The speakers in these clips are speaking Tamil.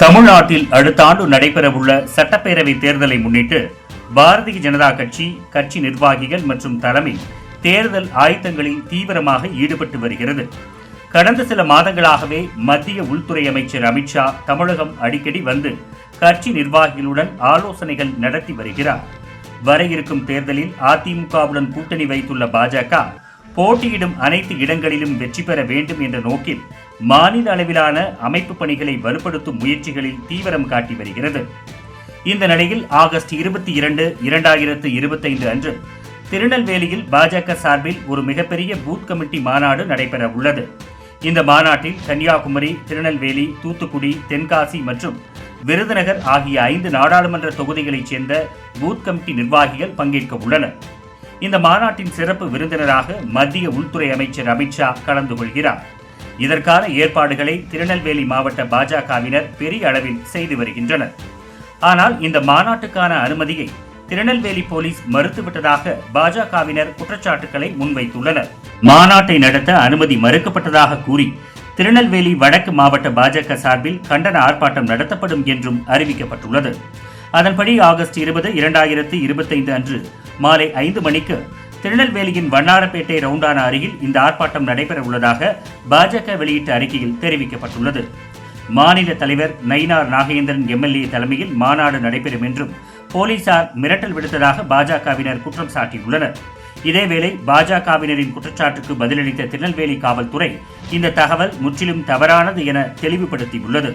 தமிழ்நாட்டில் அடுத்த ஆண்டு நடைபெறவுள்ள சட்டப்பேரவை தேர்தலை முன்னிட்டு பாரதிய ஜனதா கட்சி கட்சி நிர்வாகிகள் மற்றும் தலைமை தேர்தல் ஆயத்தங்களில் தீவிரமாக ஈடுபட்டு வருகிறது. கடந்த சில மாதங்களாகவே மத்திய உள்துறை அமைச்சர் அமித்ஷா தமிழகம் அடிக்கடி வந்து கட்சி நிர்வாகிகளுடன் ஆலோசனைகள் நடத்தி வருகிறார். வர இருக்கும் தேர்தலில் அதிமுகவுடன் கூட்டணி வைத்துள்ள பாஜக போட்டியிடும் அனைத்து இடங்களிலும் வெற்றி பெற வேண்டும் என்ற நோக்கில் மாநில அளவிலான அமைப்பு பணிகளை வலுப்படுத்தும் முயற்சிகளில் தீவிரம் காட்டி வருகிறது. இந்த நிலையில் ஆகஸ்ட் இருபத்தி இரண்டு இரண்டாயிரத்து இருபத்தைந்து அன்று திருநெல்வேலியில் பாஜக சார்பில் ஒரு மிகப்பெரிய பூத் கமிட்டி மாநாடு நடைபெற உள்ளது. இந்த மாநாட்டில் கன்னியாகுமரி திருநெல்வேலி தூத்துக்குடி தென்காசி மற்றும் விருதுநகர் ஆகிய ஐந்து நாடாளுமன்ற தொகுதிகளைச் சேர்ந்த பூத் கமிட்டி நிர்வாகிகள் பங்கேற்க உள்ளனர். இந்த மாநாட்டின் சிறப்பு விருந்தினராக மத்திய உள்துறை அமைச்சர் அமித்ஷா கலந்து கொள்கிறார். இதற்கான ஏற்பாடுகளை திருநெல்வேலி மாவட்ட பாஜகவினர் பெரிய அளவில் செய்து வருகின்றனர். ஆனால் இந்த மாநாட்டுக்கான அனுமதியை திருநெல்வேலி போலீஸ் மறுத்துவிட்டதாக பாஜகவினர் குற்றச்சாட்டுகளை முன்வைத்துள்ளனர். மாநாட்டை நடத்த அனுமதி மறுக்கப்பட்டதாக கூறி திருநெல்வேலி வடக்கு மாவட்ட பாஜக சார்பில் கண்டன ஆர்ப்பாட்டம் நடத்தப்படும் என்றும் அறிவிக்கப்பட்டுள்ளது. அதன்படி ஆகஸ்ட் இருபது இரண்டாயிரத்து இருபத்தைந்து அன்று மாலை ஐந்து மணிக்கு திருநெல்வேலியின் வண்ணாரப்பேட்டை ரவுண்டான அருகில் இந்த ஆர்ப்பாட்டம் நடைபெற உள்ளதாக பாஜக வெளியிட்ட அறிக்கையில் தெரிவிக்கப்பட்டுள்ளது. மாநில தலைவர் நயினார் நாகேந்திரன் எம்எல்ஏ தலைமையில் மாநாடு நடைபெறும் என்றும் போலீசார் மிரட்டல் விடுத்ததாக பாஜகவினர் குற்றம் சாட்டியுள்ளனர். இதேவேளை பாஜகவினரின் குற்றச்சாட்டுக்கு பதிலளித்த திருநெல்வேலி காவல்துறை இந்த தகவல் முற்றிலும் தவறானது என தெளிவுபடுத்தியுள்ளது.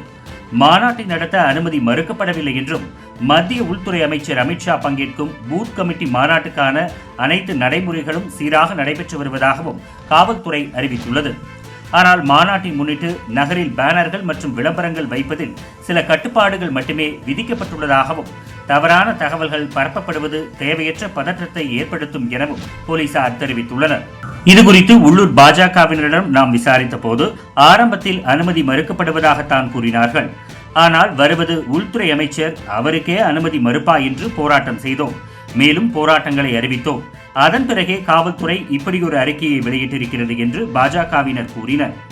மாநாட்டை நடத்த அனுமதி மறுக்கப்படவில்லை என்றும் மத்திய உள்துறை அமைச்சர் அமித்ஷா பங்கேற்கும் பூத் கமிட்டி மாநாட்டுக்கான அனைத்து நடைமுறைகளும் சீராக நடைபெற்று வருவதாகவும் காவல்துறை அறிவித்துள்ளது. ஆனால் மாநாட்டை முன்னிட்டு நகரில் பேனர்கள் மற்றும் விளம்பரங்கள் வைப்பதில் சில கட்டுப்பாடுகள் மட்டுமே விதிக்கப்பட்டுள்ளதாகவும் தவறான தகவல்கள் பரப்பப்படுவது தேவையற்ற பதற்றத்தை ஏற்படுத்தும் எனவும் போலீசார் தெரிவித்துள்ளனர். இது குறித்து உள்ளூர் பாஜகவினரிடம் நாம் விசாரித்த போது ஆரம்பத்தில் அனுமதி மறுக்கப்படுவதாகத்தான் கூறினார்கள். ஆனால் வருவது உள்துறை அமைச்சர் அவருக்கே அனுமதி மறுப்பா என்று போராட்டம் செய்தோம். மேலும் போராட்டங்களை அறிவித்தோம். அதன் பிறகே காவல்துறை இப்படி ஒரு அறிக்கையை வெளியிட்டிருக்கிறது என்று பாஜகவினர் கூறினர்.